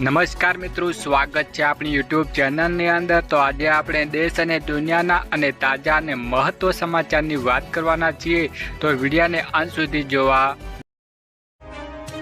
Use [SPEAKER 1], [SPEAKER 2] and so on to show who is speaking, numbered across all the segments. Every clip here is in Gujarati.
[SPEAKER 1] નમસ્કાર મિત્રો, સ્વાગત છે આપણી યુટ્યુબ ચેનલની અંદર. તો આજે આપણે દેશ અને દુનિયાના અને તાજા અને મહત્વ સમાચારની વાત કરવાના છીએ. તો વિડીયાને અંત સુધી જોવા.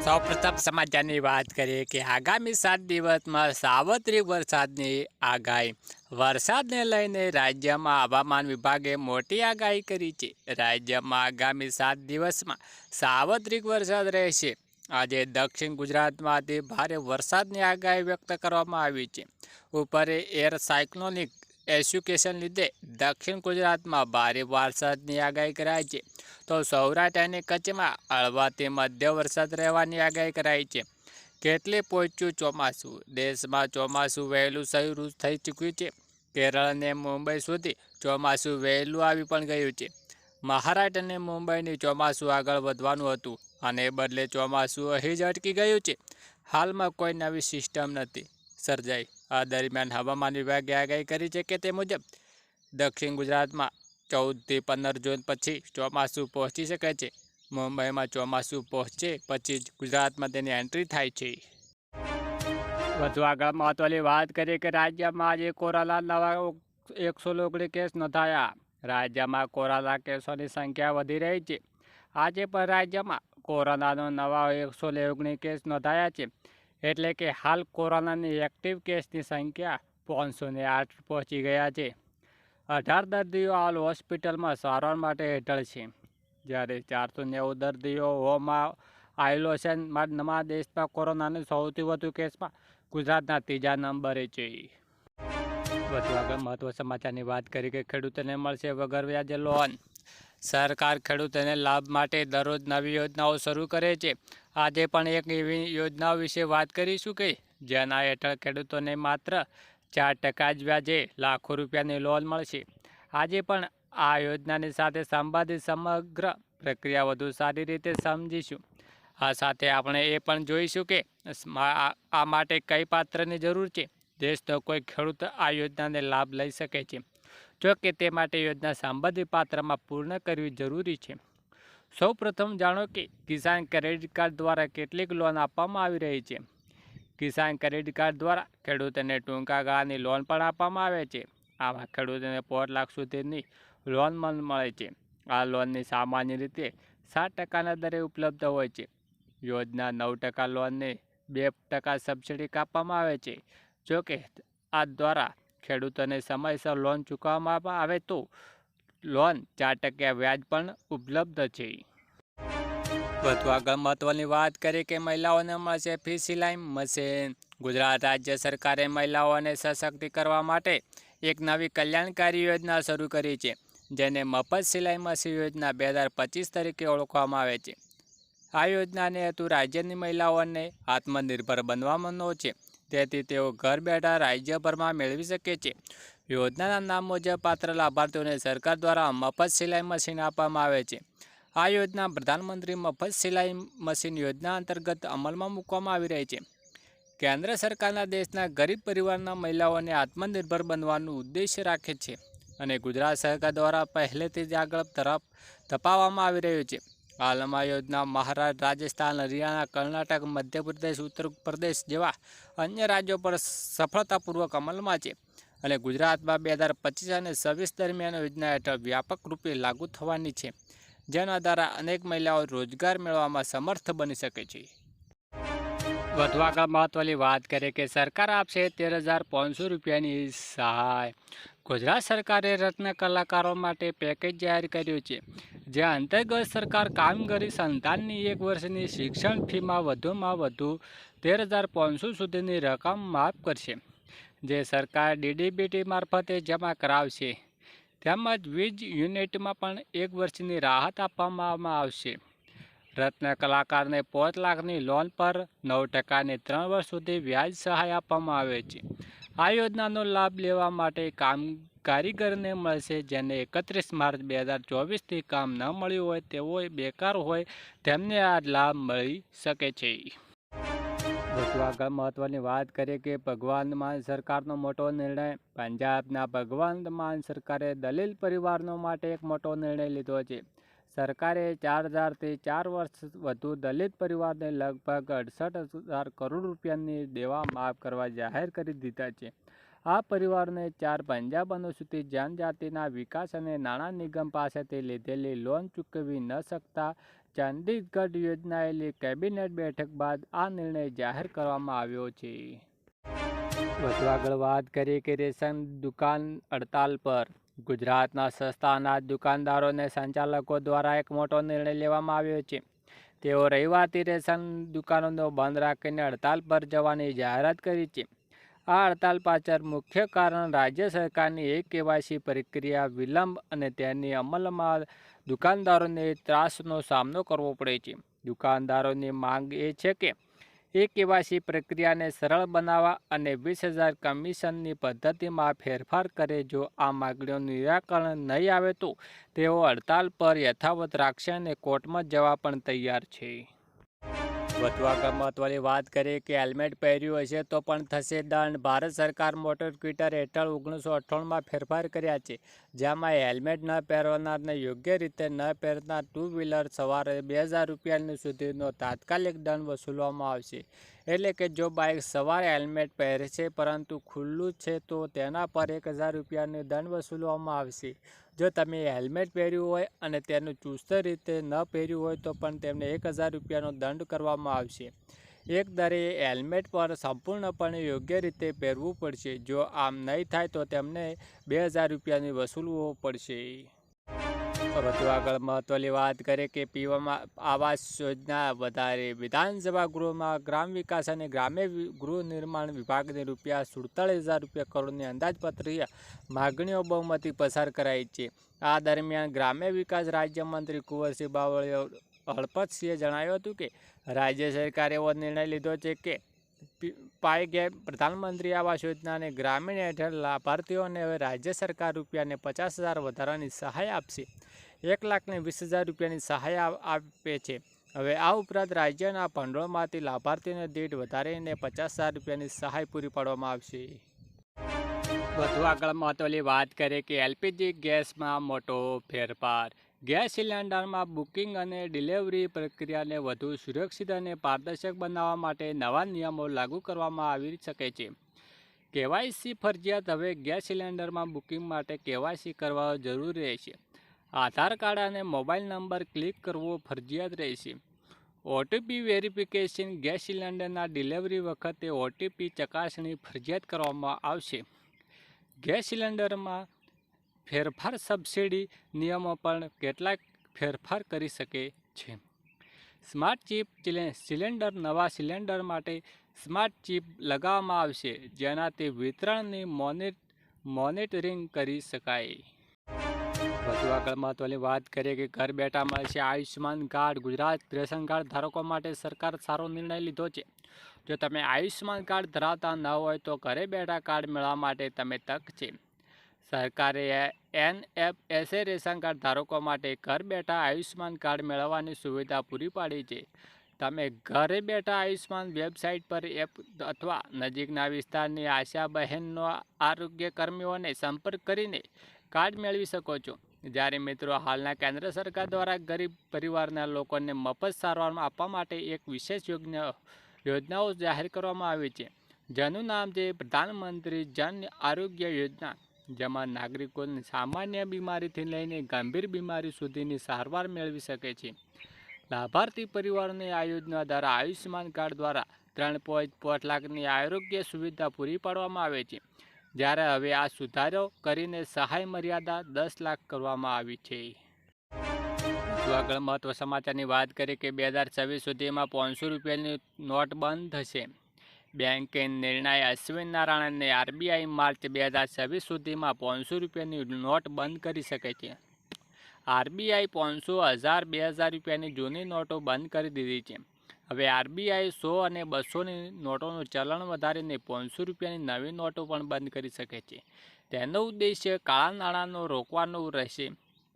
[SPEAKER 1] સૌપ્રથમ સમાચારની વાત કરીએ કે આગામી સાત દિવસમાં સાર્વત્રિક વરસાદની આગાહી. વરસાદને લઈને રાજ્યમાં હવામાન વિભાગે મોટી આગાહી કરી છે. રાજ્યમાં આગામી સાત દિવસમાં સાર્વત્રિક વરસાદ રહેશે. આજે દક્ષિણ ગુજરાતમાં ગુજરાતમાંથી ભારે વરસાદની આગાહી વ્યક્ત કરવામાં આવી છે. ઉપર એર સાયક્લોનિક એસ્યુકેશન લીધે દક્ષિણ ગુજરાતમાં ભારે વરસાદની આગાહી કરાઈ છે. તો સૌરાષ્ટ્ર અને કચ્છમાં હળવાથી મધ્ય વરસાદ રહેવાની આગાહી કરાઈ છે. કેટલે પહોંચ્યું ચોમાસું? દેશમાં ચોમાસું વહેલું શરૂ થઈ ચૂક્યું છે. કેરળ અને મુંબઈ સુધી ચોમાસું વહેલું આવી પણ ગયું છે. મહારાષ્ટ્ર અને મુંબઈની ચોમાસું આગળ વધવાનું હતું. અને બદલે ચોમાસું અહીં જ અટકી ગયું છે. હાલમાં કોઈ નવી સિસ્ટમ નથી. સર્જાઈ. આ દરમિયાન હવામાન વિભાગે આગાહી કરી છે કે તે મુજબ દક્ષિણ ગુજરાતમાં ચૌદથી પંદર જૂન પછી ચોમાસું પહોંચી શકે છે. મુંબઈમાં ચોમાસું પહોંચે પછી જ ગુજરાતમાં તેની એન્ટ્રી થાય છે. વધુ આગળ મહત્વની વાત કરીએ કે રાજ્યમાં આજે કોરોના નવા એકસો લોગડી કેસ નોંધાયા. રાજ્યમાં કોરોના કેસોની સંખ્યા વધી રહી છે. આજે પણ રાજ્યમાં કોરોનાનો નવા એકસો ઓગણીસ કેસ નોંધાયા છે. એટલે કે હાલ કોરોનાની એક્ટિવ કેસની સંખ્યા પાંચસો ને આઠ પહોંચી ગયા છે. અઢાર દર્દીઓ હાલ હોસ્પિટલમાં સારવાર માટે હેઠળ છે. જ્યારે ચારસો નેવું દર્દીઓ હોમાં હોમમાં નવા દેશમાં કોરોનાના સૌથી વધુ કેસમાં ગુજરાતના ત્રીજા નંબરે છે. વધુ આગળ મહત્વ સમાચારની વાત કરી કે ખેડૂતોને મળશે વગર વ્યાજે લોન. સરકાર ખેડૂતોને લાભ માટે દરરોજ નવી યોજનાઓ શરૂ કરે છે. આજે પણ એક એવી યોજનાઓ વિશે વાત કરીશું કે, જેના હેઠળ ખેડૂતોને માત્ર ચાર ટકા જ વ્યાજે લાખો રૂપિયાની લોન મળશે. આજે પણ આ યોજનાની સાથે સંબંધિત સમગ્ર પ્રક્રિયા વધુ સારી રીતે સમજીશું. આ સાથે આપણે એ પણ જોઈશું કે આ માટે કઈ પાત્રની જરૂર છે? દેશનો કોઈ ખેડૂત આ યોજનાને લાભ લઈ શકે છે. જો કે તે માટે યોજના સંબંધિત પાત્રમાં પૂર્ણ કરવી જરૂરી છે. સૌપ્રથમ જાણો કે કિસાન ક્રેડિટ કાર્ડ દ્વારા કેટલીક લોન આપવામાં આવી રહી છે. કિસાન ક્રેડિટ કાર્ડ દ્વારા ખેડૂતોને ટૂંકા ગાળાની લોન પણ આપવામાં આવે છે. આમાં ખેડૂતોને પોઢ લાખ સુધીની લોન પણ મળે છે. આ લોનની સામાન્ય રીતે સાત ટકાના દરે ઉપલબ્ધ હોય છે. યોજના નવ ટકા લોનને બે ટકા સબસિડી કાપવામાં આવે છે. જોકે આ દ્વારા ખેડૂતોને સમયસર લોન ચૂકવવામાં આવે તો લોન ચાર ટકા વ્યાજ પણ ઉપલબ્ધ છે. વધુ આગળ મહત્વની વાત કરીએ કે મહિલાઓને મળશે ફી સિલાઈ મશીન. ગુજરાત રાજ્ય સરકારે મહિલાઓને સશક્તિ કરવા માટે એક નવી કલ્યાણકારી યોજના શરૂ કરી છે, જેને મફત સિલાઈ મશીન યોજના બે હજાર પચીસ તરીકે ઓળખવામાં આવે છે. આ યોજનાને હેતુ રાજ્યની મહિલાઓને આત્મનિર્ભર બનવાનો છે. તેથી તેઓ ઘર બેઠા રાજ્યભરમાં મેળવી શકે છે. યોજનાના નામ મુજબ પાત્ર લાભાર્થીઓને સરકાર દ્વારા મફત સિલાઈ મશીન આપવામાં આવે છે. આ યોજના પ્રધાનમંત્રી મફત સિલાઈ મશીન યોજના અંતર્ગત અમલમાં મૂકવામાં આવી રહી છે. કેન્દ્ર સરકારના દેશના ગરીબ પરિવારના મહિલાઓને આત્મનિર્ભર બનવાનું ઉદ્દેશ્ય રાખે છે અને ગુજરાત સરકાર દ્વારા પહેલેથી જ આગળ તરફ ધપાવવામાં આવી રહ્યું છે. હાલમાં યોજના મહારાષ્ટ્ર રાજસ્થાન, હરિયાણા, કર્ણાટક, મધ્યપ્રદેશ ઉત્તર પ્રદેશ જેવા અન્ય રાજ્યો પર સફળતાપૂર્વક અમલમાં છે. અને ગુજરાતમાં બે હજાર પચીસ અને છવ્વીસ દરમિયાન યોજના હેઠળ વ્યાપક રૂપે લાગુ થવાની છે. જેના દ્વારા અનેક મહિલાઓ રોજગાર મેળવવામાં સમર્થ બની શકે છે. વધુ આગળ મહત્વની વાત કરીએ કે સરકાર આપશે તેર હજાર પાંચસો રૂપિયાની સહાય. ગુજરાત સરકારે રત્ન કલાકારો માટે પેકેજ જાહેર કર્યું છે. જે અંતર્ગત સરકાર કામગીરી સંતાનની એક વર્ષની શિક્ષણ ફીમાં વધુમાં વધુ તેર હજાર પાંચસો સુધીની રકમ માફ કરશે, જે સરકાર ડીડીબીટી મારફતે જમા કરાવશે. તેમજ વીજ યુનિટમાં પણ એક વર્ષની રાહત આપવામાં આવશે. રત્ન કલાકારને પાંચ લાખની લોન પર નવ ટકાની ત્રણ વર્ષ સુધી વ્યાજ સહાય આપવામાં આવે છે. આ યોજનાનો લાભ લેવા માટે કામ કારીગરને મળશે જેને એકત્રીસ માર્ચ બે હજાર ચોવીસથી કામ ન મળ્યું હોય તેઓ બેકાર હોય તેમને આ લાભ મળી શકે છે. વધુ આગળ મહત્વની વાત કરીએ કે ભગવાન માન સરકારનો મોટો નિર્ણય પંજાબના ભગવાન માન સરકારે દલીલ પરિવારનો માટે એક મોટો નિર્ણય લીધો છે. સરકારે ચાર હજારથી ચાર વર્ષ વધુ દલિત પરિવારને લગભગ અડસઠ હજાર કરોડ રૂપિયાની દેવા માફ કરવા જાહેર કરી દીધા છે. આ પરિવારને ચાર પંજાબ અનુસૂચિત જનજાતિના વિકાસ અને નાણાં નિગમ પાસેથી લીધેલી લોન ચૂકવી ન શકતા ચંદીગઢ યોજનાયેલી કેબિનેટ બેઠક બાદ આ નિર્ણય જાહેર કરવામાં આવ્યો છે. વધુ આગળ વાત કરીએ કે રેશન દુકાન હડતાલ પર ગુજરાતના સસ્તા અનાજ દુકાનદારોને સંચાલકો દ્વારા એક મોટો નિર્ણય લેવામાં આવ્યો છે. તેઓ રવિવારથી રેશન દુકાનોનો બંધ રાખીને હડતાલ પર જવાની જાહેરાત કરી છે. આ હડતાલ પાછળ મુખ્ય કારણ રાજ્ય સરકારની એક કેવાયસી પ્રક્રિયા વિલંબ અને તેની અમલમાં દુકાનદારોને ત્રાસનો સામનો કરવો પડે છે. દુકાનદારોની માંગ એ છે કે, એ કેવાયસી પ્રક્રિયાને સરળ બનાવવા અને વીસ હજાર કમિશનની પદ્ધતિમાં ફેરફાર કરે જો આ માગણીઓનું નિરાકરણ નહીં આવે તો તેઓ હડતાલ પર યથાવત રાખશે અને કોર્ટમાં જવા પણ તૈયાર છે. વધુ મહત્વની વાત કરીએ કે હેલ્મેટ પહેર્યું હશે તો પણ થશે દંડ. ભારત સરકાર મોટર ક્વિટર હેઠળ ઓગણીસો અઠ્ઠાણુંમાં ફેરફાર કર્યા છે, જેમાં હેલ્મેટ ન પહેરનારને યોગ્ય રીતે ન પહેરનાર ટુ વ્હીલર સવારે બે હજાર રૂપિયાની સુધીનો તાત્કાલિક દંડ વસૂલવામાં આવશે. એટલે કે જો બાઇક સવારે હેલ્મેટ પહેરે છે, પરંતુ ખુલ્લું છે, તો તેના પર એક હજાર રૂપિયાનો દંડ વસૂલવામાં આવશે. જો તમે હેલ્મેટ પહેર્યું હોય અને તેનું ચુસ્ત રીતે ન પહેર્યું હોય, તો પણ તેમને એક હજાર રૂપિયાનો દંડ કરવામાં આવશે. એક દરે હેલ્મેટ પર સંપૂર્ણપણે યોગ્ય રીતે પહેરવું પડશે. જો આમ નહીં થાય, તો તેમને બે હજાર રૂપિયાની વસૂલવો પડશે. વધુ આગળ મહત્વની વાત કરીએ કે પીવામાં આવાસ યોજના વધારે. વિધાનસભા ગૃહમાં ગ્રામ વિકાસ અને ગ્રામ્ય ગૃહ નિર્માણ વિભાગની રૂપિયા સુડતાળીસ હજાર રૂપિયા કરોડની અંદાજપત્રીય માગણીઓ બહુમતી પસાર કરાઈ છે. આ દરમિયાન ગ્રામ્ય વિકાસ રાજ્યમંત્રી કુંવરસિંહ બાવળીએ હળપતસિંહે જણાવ્યું હતું કે રાજ્ય સરકારે એવો નિર્ણય લીધો છે કે પી- પાઈ ગેપ પ્રધાનમંત્રી આવાસ યોજનાને ગ્રામીણ હેઠળ લાભાર્થીઓને હવે રાજ્ય સરકાર રૂપિયાને પચાસ હજાર વધારાની સહાય આપશે. એક લાખને વીસ હજાર રૂપિયાની સહાય આપે છે. હવે આ ઉપરાંત રાજ્યના ભંડોળમાંથી લાભાર્થીઓને દીઠ વધારીને પચાસ હજાર રૂપિયાની સહાય પૂરી પાડવામાં આવશે. વધુ આગળ મહત્વની વાત કરીએ કે એલપીજી ગેસમાં મોટો ફેરફાર. ગેસ સિલિન્ડરમાં બુકિંગ અને ડિલિવરી પ્રક્રિયાને વધુ સુરક્ષિત અને પારદર્શક બનાવવા માટે નવા નિયમો લાગુ કરવામાં આવી શકે છે. કેવાયસી ફરજિયાત હવે ગેસ સિલિન્ડરમાં બુકિંગ માટે કેવાયસી કરવા જરૂરી રહેશે. આધાર કાર્ડ અને મોબાઈલ નંબર ક્લિક કરવો ફરજિયાત રહેશે. ઓટીપી વેરિફિકેશન ગેસ સિલિન્ડરના ડિલિવરી વખતે ઓટીપી ચકાસણી ફરજિયાત કરવામાં આવશે. ગેસ સિલિન્ડરમાં ફેરફાર સબસિડી નિયમો પણ કેટલાક ફેરફાર કરી શકે છે. સ્માર્ટ ચિપ સિલિન્ડર, નવા સિલિન્ડર માટે સ્માર્ટ ચિપ લગાવવામાં આવશે, જેનાથી વિતરણની મોનિટ, મોનિટરિંગ કરી શકાય. વધુ આગળ મહત્વની વાત કરીએ કે ઘર બેઠા મળશે. Ayushman card, Gujarat ration card ધારકો માટે સરકાર સારો નિર્ણય લીધો છે. જો તમે આયુષ્યમાન કાર્ડ ધરાવતા ન હોય તો ઘરે બેઠા કાર્ડ મેળવવા માટે તમે તક છે. સરકારે N F SA ration card ધારકો માટે ઘર બેઠા આયુષ્યમાન કાર્ડ મેળવવાની સુવિધા પૂરી પાડી છે. તમે ઘરે બેઠા આયુષ્યમાન વેબસાઇટ પર એપ અથવા નજીકના વિસ્તારની આશા બહેનનો આરોગ્ય કર્મીઓને સંપર્ક કરીને કાર્ડ મેળવી શકો છો. જ્યારે મિત્રો હાલના કેન્દ્ર સરકાર દ્વારા ગરીબ પરિવારના લોકોને મફત સારવાર આપવા માટે એક વિશેષ યોજના યોજનાઓ જાહેર કરવામાં આવી છે. જેનું નામ છે પ્રધાનમંત્રી જન આરોગ્ય યોજના. જેમાં નાગરિકોને સામાન્ય બીમારીથી લઈને ગંભીર બીમારી સુધીની સારવાર મેળવી શકે છે. લાભાર્થી પરિવારોને આ યોજના દ્વારા આયુષ્યમાન કાર્ડ દ્વારા ત્રણ પોઈન્ટ પાંચ લાખની આરોગ્ય સુવિધા પૂરી પાડવામાં આવે છે. જ્યારે હવે આ સુધારો કરીને સહાય મર્યાદા દસ લાખ કરવામાં આવી છે. આગળ મહત્વ સમાચારની વાત કરીએ કે બે હજાર છવ્વીસ સુધીમાં પાંચસો રૂપિયાની નોટ બંધ થશે. બેંકે નિર્ણય અશ્વિન નારાયણને આરબીઆઈ માર્ચ બે હજાર છવ્વીસ સુધીમાં પાંચસો રૂપિયાની નોટ બંધ કરી શકે છે. આરબીઆઈ પાંચસો હજાર બે હજાર રૂપિયાની જૂની નોટો બંધ કરી દીધી છે. હવે આરબીઆઈ સો અને બસોની નોટોનું ચલણ વધારીને પાંચસો રૂપિયાની નવી નોટો પણ બંધ કરી શકે છે. તેનો ઉદ્દેશ્ય કાળા નાણાંનો રોકવાનો રહેશે.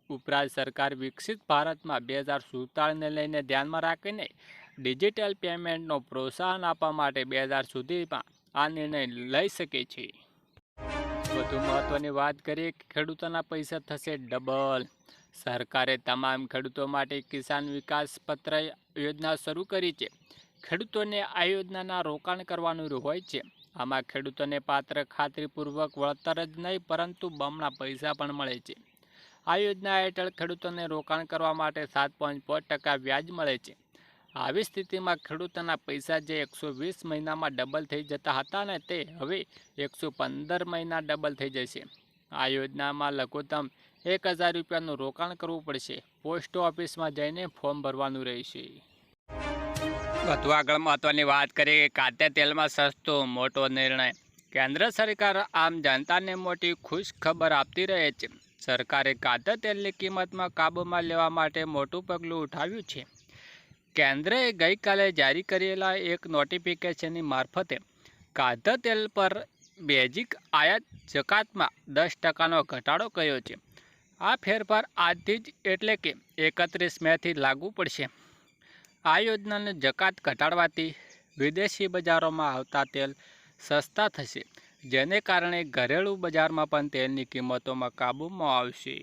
[SPEAKER 1] ઉપરાંત સરકાર વિકસિત ભારતમાં બે હજાર સુડતાળીસને લઈને ધ્યાનમાં રાખીને ડિજિટલ પેમેન્ટનો પ્રોત્સાહન આપવા માટે બે હજાર સુધીમાં આ નિર્ણય લઈ શકે છે. વધુ મહત્ત્વની વાત કરીએ કે ખેડૂતોના પૈસા થશે ડબલ. સરકારે તમામ ખેડૂતો માટે કિસાન વિકાસ પત્ર યોજના શરૂ કરી છે. ખેડૂતોને આ યોજનાના રોકાણ કરવાનું હોય છે. આમાં ખેડૂતોને પાત્ર ખાતરીપૂર્વક વળતર જ નહીં, પરંતુ બમણા પૈસા પણ મળે છે. આ યોજના હેઠળ ખેડૂતોને રોકાણ કરવા માટે સાત પોઈન્ટ પાંચ ટકા વ્યાજ મળે છે. આવી સ્થિતિમાં ખેડૂતોના પૈસા જે એકસો વીસ મહિનામાં ડબલ થઈ જતા હતા ને તે હવે એકસો પંદર મહિના ડબલ થઈ જશે. આ યોજનામાં લઘુત્તમ એક હજાર રૂપિયાનું રોકાણ કરવું પડશે. પોસ્ટ ઓફિસમાં જઈને ફોર્મ ભરવાનું રહેશે. વધુ આગળ મહત્વની વાત કરીએ કાતે તેલમાં સસ્તો મોટો નિર્ણય. કેન્દ્ર સરકાર આમ જનતાને મોટી ખુશ ખબર આપતી રહે છે. સરકારે ખાદ્ય તેલની કિંમતમાં કાબૂમાં લેવા માટે મોટું પગલું ઉઠાવ્યું છે. કેન્દ્રએ ગઈકાલે જારી કરેલા એક નોટિફિકેશનની મારફતે ખાદ્ય તેલ પર બેઝિક આયાત જકાતમાં દસ ટકાનો ઘટાડો કર્યો છે. આ ફેરફાર આજથી જ એટલે કે એકત્રીસ મેથી લાગુ પડશે. આ યોજનાને જકાત ઘટાડવાથી વિદેશી બજારોમાં આવતા તેલ સસ્તા થશે, જેને કારણે ઘરેલું બજારમાં પણ તેલની કિંમતોમાં કાબૂમાં આવશે.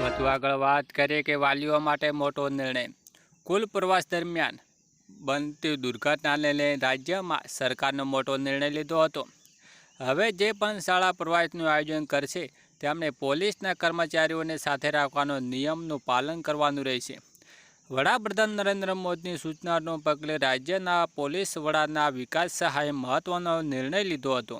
[SPEAKER 1] વધુ આગળ વાત કરીએ કે વાલીઓ માટે મોટો નિર્ણય. કુલ પ્રવાસ દરમિયાન બનતી દુર્ઘટનાને લઈને રાજ્યમાં સરકારનો મોટો નિર્ણય લીધો હતો. હવે જે પણ શાળા પ્રવાસનું આયોજન કરશે તેમણે પોલીસના કર્મચારીઓને સાથે રાખવાનો નિયમનું પાલન કરવાનું રહેશે. વડાપ્રધાન નરેન્દ્ર મોદીની સૂચનાનો પગલે રાજ્યના પોલીસ વડાના વિકાસ સહાયે મહત્ત્વનો નિર્ણય લીધો હતો.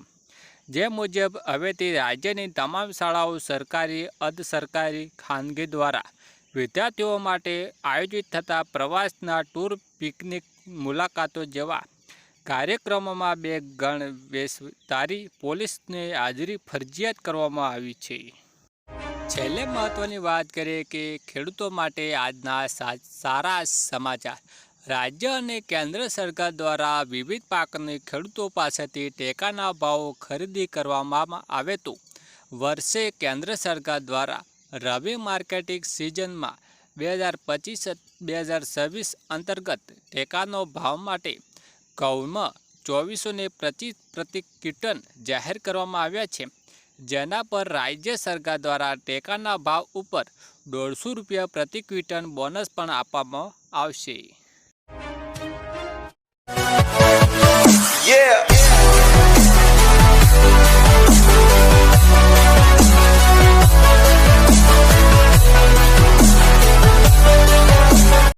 [SPEAKER 1] જે મુજબ, હવેથી રાજ્યની તમામ શાળાઓ સરકારી, અર્ધ સરકારી, ખાનગી દ્વારા વિદ્યાર્થીઓ માટે આયોજિત થતા પ્રવાસના ટૂર પિકનિક મુલાકાતો જેવા કાર્યક્રમોમાં બે ગણ વેશધારી પોલીસને હાજરી ફરજિયાત કરવામાં આવી છે. છેલ્લે મહત્વની વાત કરીએ કે ખેડૂતો માટે આજના સારા સમાચાર. રાજ્ય અને કેન્દ્ર સરકાર દ્વારા વિવિધ પાકને ખેડૂતો પાસેથી ટેકાના ભાવો ખરીદી કરવામાં આવે તો વર્ષે કેન્દ્ર સરકાર દ્વારા રવિ માર્કેટિંગ સિઝનમાં બે હજાર પચીસ બે હજાર છવ્વીસ અંતર્ગત ટેકાનો ભાવ માટે ઘઉંમાં ચોવીસોને પચીસ પ્રતિ કિટન જાહેર કરવામાં આવ્યા છે, જેના પર રાજ્ય સરકાર દ્વારા ટેકાના ભાવ ઉપર દોઢસો રૂપિયા પ્રતિ ક્વિટન બોનસ પણ આપવામાં આવશે Yeah.